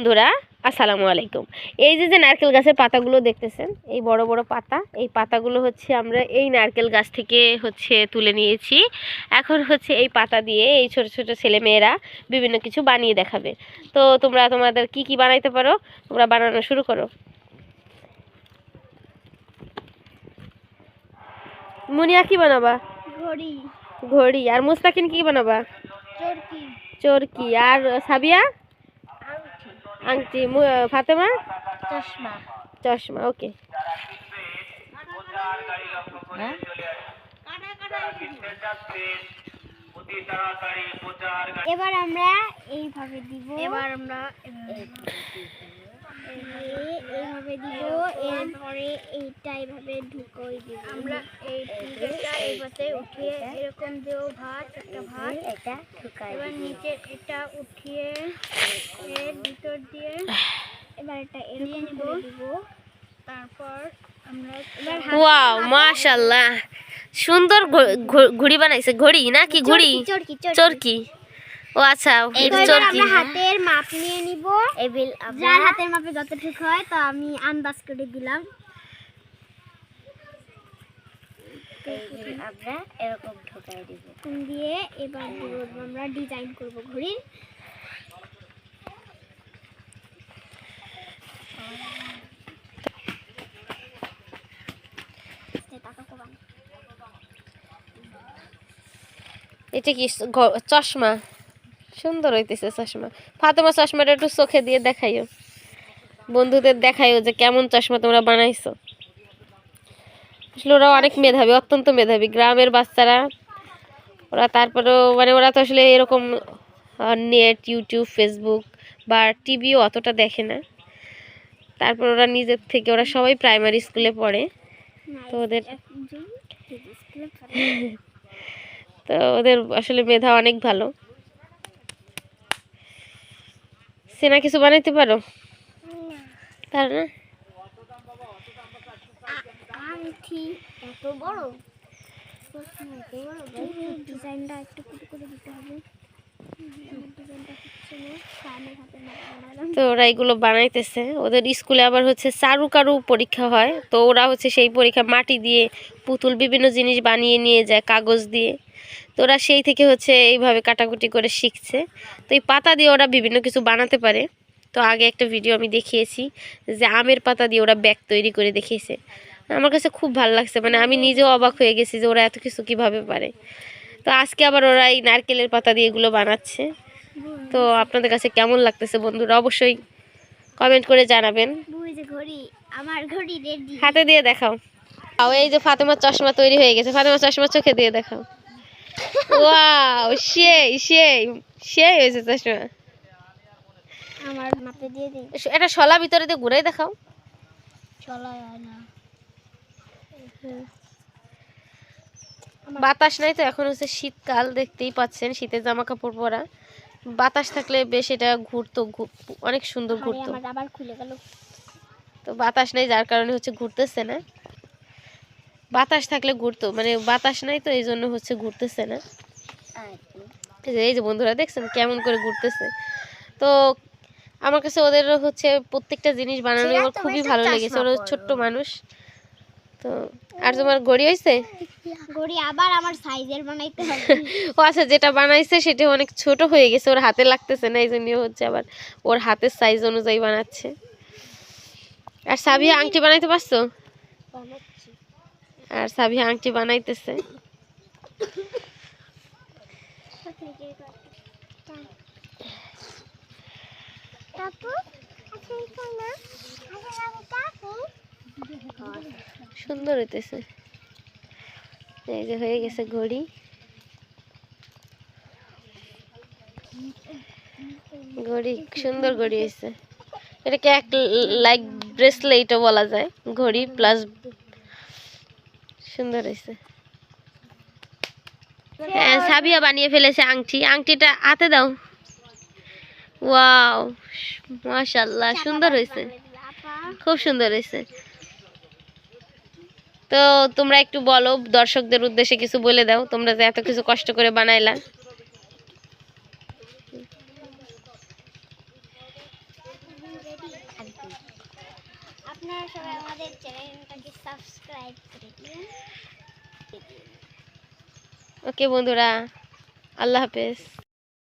বন্ধুরা আসসালামু আলাইকুম। এই যে যে নারকেল গাছের পাতাগুলো দেখতেছেন এই বড় বড় পাতা এই পাতাগুলো হচ্ছে আমরা এই নারকেল গাছ থেকে হচ্ছে তুলে নিয়েছি। এখন হচ্ছে এই পাতা দিয়ে এই ছোট ছোট ছেলে মেয়েরা বিভিন্ন কিছু বানিয়ে দেখাবে। তো তোমরা তোমাদের কি কি বানাইতে পারো তোমরা বানানো শুরু করো। মুনিয়া কি বানাবা? ঘড়ি। ঘড়ি। আর মুস্তাকিন কি বানাবা? চরকি। চরকি। আর সাবিয়া? আংটি ফাতেমা? চশমা। চশমা ওকে। এবার আমরা এইভাবে দিব। এবার আমরা এইভাবে দিব এরপরে এইটা এইভাবে ঢুকোই দিব। আমরা এই এইভাবে উঠিয়ে এরকম দেব ভাত একটা ভাত। এটা ঢুকাই এবার নিচে এটা উঠিয়ে ভিতর দিয়ে এবার এটা এড়িয়ে নিব দিব। তারপর আমরা ওয়াও মাশাআল্লাহ। সুন্দর ঘুড়ি বানাইছে। ঘড়ি না কি ঘুড়ি? চরকি ও আচ্ছা চরকি। হাতের মাপ নিয়ে নিব। যার হাতের মাপে যতটুকু হয় তো আমি আন্দাজ করে দিলাম। আমরা এরকম ঢোকাই দিব। দিয়ে এবার আমরা ডিজাইন করব ঘড়ির। এটা কি চশমা? সুন্দর হইতেছে চশমা। ফাতেমা চশমাটা একটু চোখে দিয়ে দেখাইও। বন্ধুদের দেখাইও যে কেমন চশমা তোমরা বানাইছো। আসলে ওরা অনেক মেধাবী, অত্যন্ত মেধাবী। গ্রামের বাচ্চারা, ওরা তারপরেও মানে ওরা তো আসলে এরকম নেট ইউটিউব ফেসবুক বা টিভিও অতটা দেখে না। তারপর ওরা নিজের থেকে ওরা সবাই প্রাইমারি স্কুলে পড়ে। তো ওদের তো ওদের আসলে মেধা অনেক ভালো। সেনা কিছু বানাইতে পারো? পারো না? এত বড়? ডিজাইনটা একটু করে দিতে হবে ডিজাইনটা হচ্ছে না কানের হাতে মাপা বানালাম তো ওরা এগুলো বানাইতেছে। ওদের স্কুলে আবার হচ্ছে চারু কারু পরীক্ষা হয়। তো ওরা হচ্ছে সেই পরীক্ষা মাটি দিয়ে পুতুল বিভিন্ন জিনিস বানিয়ে নিয়ে যায়, কাগজ দিয়ে। তো ওরা সেই থেকে হচ্ছে এইভাবে কাটাকুটি করে শিখছে। তো এই পাতা দিয়ে ওরা বিভিন্ন কিছু বানাতে পারে। তো আগে একটা ভিডিও আমি দেখিয়েছি যে আমের পাতা দিয়ে ওরা ব্যাগ তৈরি করে দেখিয়েছে। আমার কাছে খুব ভালো লাগছে মানে আমি নিজেও অবাক হয়ে গেছি যে ওরা এত কিছু কীভাবে পারে। তো আজকে আবার ওরা এই নারকেলের পাতা দিয়ে এগুলো বানাচ্ছে। তো আপনাদের কাছে কেমন লাগতেছে বন্ধুরা? অবশ্যই কমেন্ট করে জানাবেন। হাতে দিয়ে দেখাও। আও এই যে ফাতেমার চশমা তৈরি হয়ে গেছে। ফাতেমার চশমা চোখে দিয়ে দেখাও। ওয়াও সেই সেই সেই হয়েছে চশমা। এটা শলা ভিতরে দিয়ে ঘুরাই দেখাও। বাতাস নাই তো এখন হচ্ছে শীতকাল দেখতেই পাচ্ছেন শীতের জামা কাপড় পরা। বাতাস থাকলে বেশ এটা ঘুরতো অনেক সুন্দর ঘুরতো। তো বাতাস নেই যার কারণে হচ্ছে ঘুরতেছে না। বাতাস থাকলে ঘুরতো মানে বাতাস নাই তো এই জন্য হচ্ছে ঘুরতেছে না। এই যে বন্ধুরা দেখছেন কেমন করে ঘুরতেছে। তো আমার কাছে ওদের হচ্ছে প্রত্যেকটা জিনিস বানানো আমার খুবই ভালো লেগেছে ওরা ছোট্ট মানুষ। তো আর তোমার ঘড়ি হয়েছে ঘড়ি আবার আমার সাইজের বানাইতে হবে। ও আচ্ছা যেটা বানাইছে সেটা অনেক ছোট হয়ে গেছে ওর হাতে লাগতেছে না এই জন্য হচ্ছে আবার ওর হাতের সাইজ অনুযায়ী বানাচ্ছে। আর সাবিয়া আংটি বানাইতে পারছ? আর সাবিয়া আংটি বানাইতেছে। কাকু আচ্ছা এটা না আচ্ছা আমি কাকু সুন্দর হইতেছে। এই যে হয়ে গেছে ঘড়ি। ঘড়ি, সুন্দর ঘড়ি হয়েছে এটাকে এক লাইক ব্রেসলেটও বলা যায়? ঘড়ি প্লাস সুন্দর হয়েছে হ্যাঁ সাবিয়া বানিয়ে ফেলেছে আংটি। আংটিটা হাতে দাও। ওয়াও মাশাল্লাহ সুন্দর হয়েছে খুব সুন্দর হয়েছে তো তোমরা একটু বলো দর্শকদের উদ্দেশ্যে কিছু বলে দাও তোমরা যে এত কিছু কষ্ট করে বানাইলা। ওকে বন্ধুরা আল্লাহ হাফেজ।